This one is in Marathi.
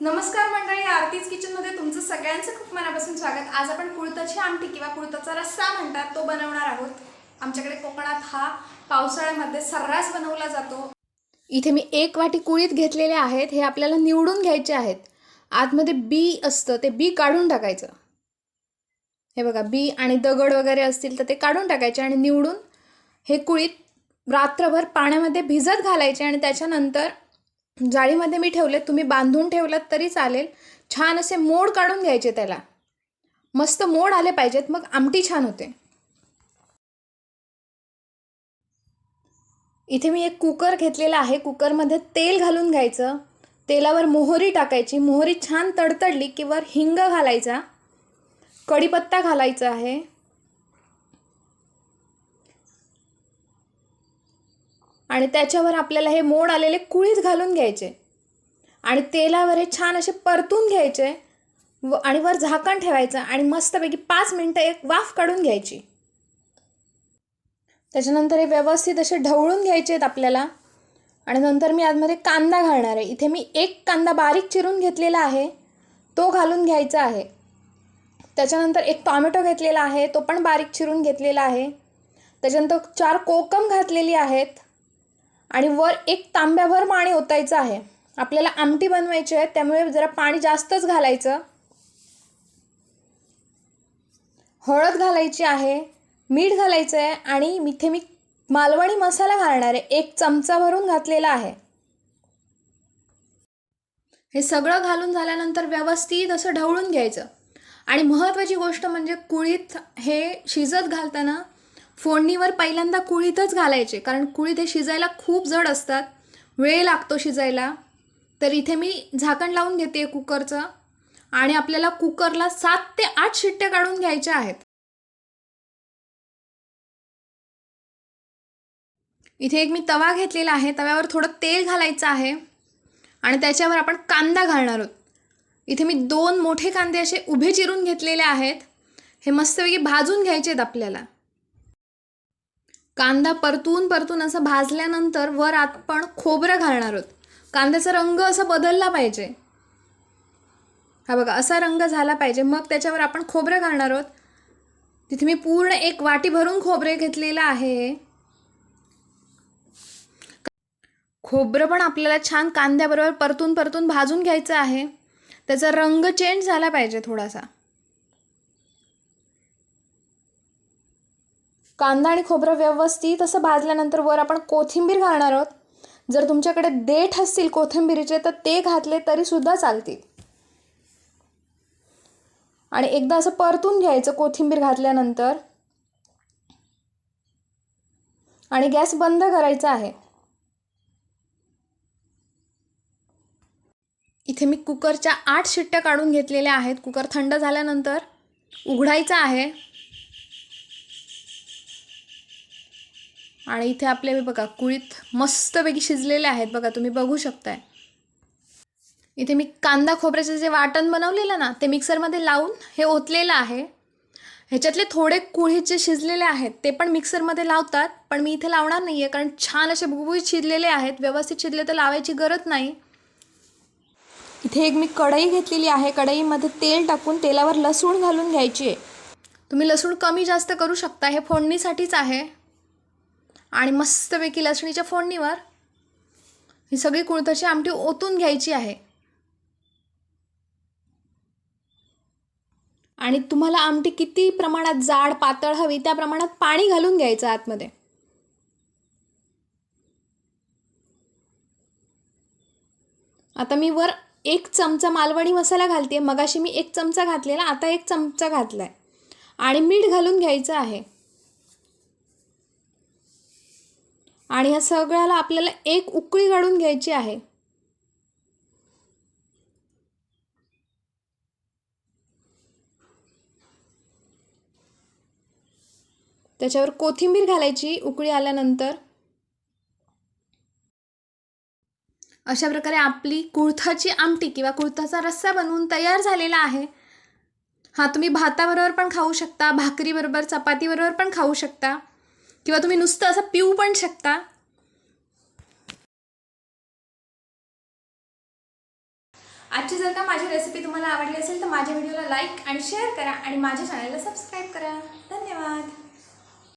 नमस्कार मंडळी आरतीज किचनमध्ये तुमचं सगळ्यांचं खूप मनापासून स्वागत. आज आपण कुळताची आमटी किंवा कुळताचा रस्सा म्हणतात तो बनवणार आहोत. आमच्याकडे कोकणात हा पावसाळ्यामध्ये सर्रास बनवला जातो. इथे मी एक वाटी कुळीत घेतलेले आहेत हे आपल्याला निवडून घ्यायचे आहेत. आतमध्ये बी असतं ते बी काढून टाकायचं. हे बघा बी आणि दगड वगैरे असतील तर ते काढून टाकायचे आणि निवडून हे कुळीत रात्रभर पाण्यामध्ये भिजत घालायचे आणि त्याच्यानंतर जाळीमध्ये मी ठेवले तुम्ही बांधून ठेवलं तरी चालेल. छान असे मोड काढून घ्यायचे त्याला. मस्त मोड आले पाहिजेत मग आमटी छान होते. इथे मी एक कुकर घेतलेला आहे कुकरमध्ये तेल घालून घ्यायचं. तेलावर मोहरी टाकायची मोहरी छान तडतडली की वर हिंग घालायचा. कढीपत्ता घालायचा आहे. आणि त्याच्यावर आपल्याला हे मोड आलेले कुळीत घालून घ्यायचे. आणि तेलावर हे छान असे परतून घ्यायचे व आणि वर झाकण ठेवायचं आणि मस्तपैकी पाच मिनटं एक वाफ काढून घ्यायची. त्याच्यानंतर हे व्यवस्थित असे ढवळून घ्यायचे आहेत आपल्याला. आणि नंतर मी आतमध्ये कांदा घालणार आहे. इथे मी एक कांदा बारीक चिरून घेतलेला आहे. तो घालून घ्यायचा आहे. त्याच्यानंतर एक टॉमॅटो घेतलेला आहे. तो पण बारीक चिरून घेतलेला आहे. त्याच्यानंतर चार कोकम घातलेली आहेत. आणि वर एक तांब्याभर पाणी ओतायचं आहे. आपल्याला आमटी बनवायची आहे त्यामुळे जरा पाणी जास्तच घालायचं. हळद घालायची आहे मीठ घालायचं आहे आणि मिथे मी मालवणी मसाला घालणार आहे. एक चमचा भरून घातलेला आहे. हे सगळं घालून झाल्यानंतर व्यवस्थित असं ढवळून घ्यायचं. आणि महत्त्वाची गोष्ट म्हणजे कुळीत हे शिजत घालताना फोडणीवर पहिल्यांदा कुळीतच घालायचे कारण कुळीत हे शिजायला खूप जड असतात. वेळ लागतो शिजायला. तर इथे मी झाकण लावून घेते कुकरचं आणि आपल्याला कुकरला सात ते आठ शिट्ट्या काढून घ्यायच्या आहेत. इथे एक मी तवा घेतलेला आहे. तव्यावर थोडं तेल घालायचं आहे आणि त्याच्यावर आपण कांदा घालणार आहोत. इथे मी दोन मोठे कांदे असे उभे चिरून घेतलेले आहेत. हे मस्तपैकी भाजून घ्यायचे आहेत आपल्याला. कांदा परतून परतून असं भाजल्यानंतर वर आपण खोबरं घालणार आहोत. कांद्याचा रंग असा बदलला पाहिजे. हा बघा असा रंग झाला पाहिजे. मग त्याच्यावर आपण खोबरं घालणार आहोत. तिथे मी पूर्ण एक वाटी भरून खोबरे घेतलेलं आहे. खोबरं पण आपल्याला छान कांद्याबरोबर परतून परतून भाजून घ्यायचं आहे. त्याचा रंग चेंज झाला पाहिजे थोडासा. कांदा आणि खोबरं व्यवस्थित असं भाजल्यानंतर वर आपण कोथिंबीर घालणार आहोत. जर तुमच्याकडे देठ असतील कोथिंबीरीचे तर ते घातले तरीसुद्धा चालतील. आणि एकदा असं परतून घ्यायचं कोथिंबीर घातल्यानंतर. आणि गॅस बंद करायचा आहे. इथे मी कुकरच्या आठ शिट्ट्या काढून घेतलेल्या आहेत. कुकर थंड झाल्यानंतर उघडायचा आहे. आणि इथे आपले मी बघा कुळीत मस्तपैकी शिजलेले आहेत बघा तुम्ही बघू शकताय. इथे मी कांदा खोबऱ्याचं जे वाटण बनवलेलं ना ते मिक्सरमध्ये लावून हे ओतलेलं आहे. ह्याच्यातले थोडे कुळीत जे शिजलेले आहेत ते पण मिक्सरमध्ये लावतात पण मी इथे लावणार नाही आहे कारण छान असे बुबुळीत शिजलेले आहेत. व्यवस्थित शिजले तर लावायची गरज नाही. इथे एक मी कढई घेतलेली आहे. कढईमध्ये तेल टाकून तेलावर लसूण घालून घ्यायची आहे. तुम्ही लसूण कमी जास्त करू शकता हे फोडणीसाठीच आहे. आणि मस्तपैकी लसणीच्या फोडणीवर ही सगळी कुळथाची आमटी ओतून घ्यायची आहे. आणि तुम्हाला आमटी किती प्रमाणात जाड पातळ हवी त्या प्रमाणात पाणी घालून घ्यायचं आतमध्ये. आता मी वर एक चमचा मालवणी मसाला घालते मगाशी मी एक चमचा घातलेला आता एक चमचा घातला आहे आणि मीठ घालून घ्यायचं आहे. आणि ह्या सगळ्याला आपल्याला एक उकळी काढून घ्यायची आहे. त्याच्यावर कोथिंबीर घालायची उकळी आल्यानंतर. अशा प्रकारे आपली कुळथाची आमटी किंवा कुळथाचा रस्सा बनवून तयार झालेला आहे. हा तुम्ही भाताबरोबर पण खाऊ शकता भाकरीबरोबर चपातीबरोबर पण खाऊ शकता. किंवा तुम्ही नुसतं असं पिऊ पण शकता. आजची जर का माझी रेसिपी तुम्हाला आवडली असेल तर माझ्या व्हिडिओला लाईक आणि शेअर करा आणि माझ्या चॅनलला सबस्क्राईब करा. धन्यवाद.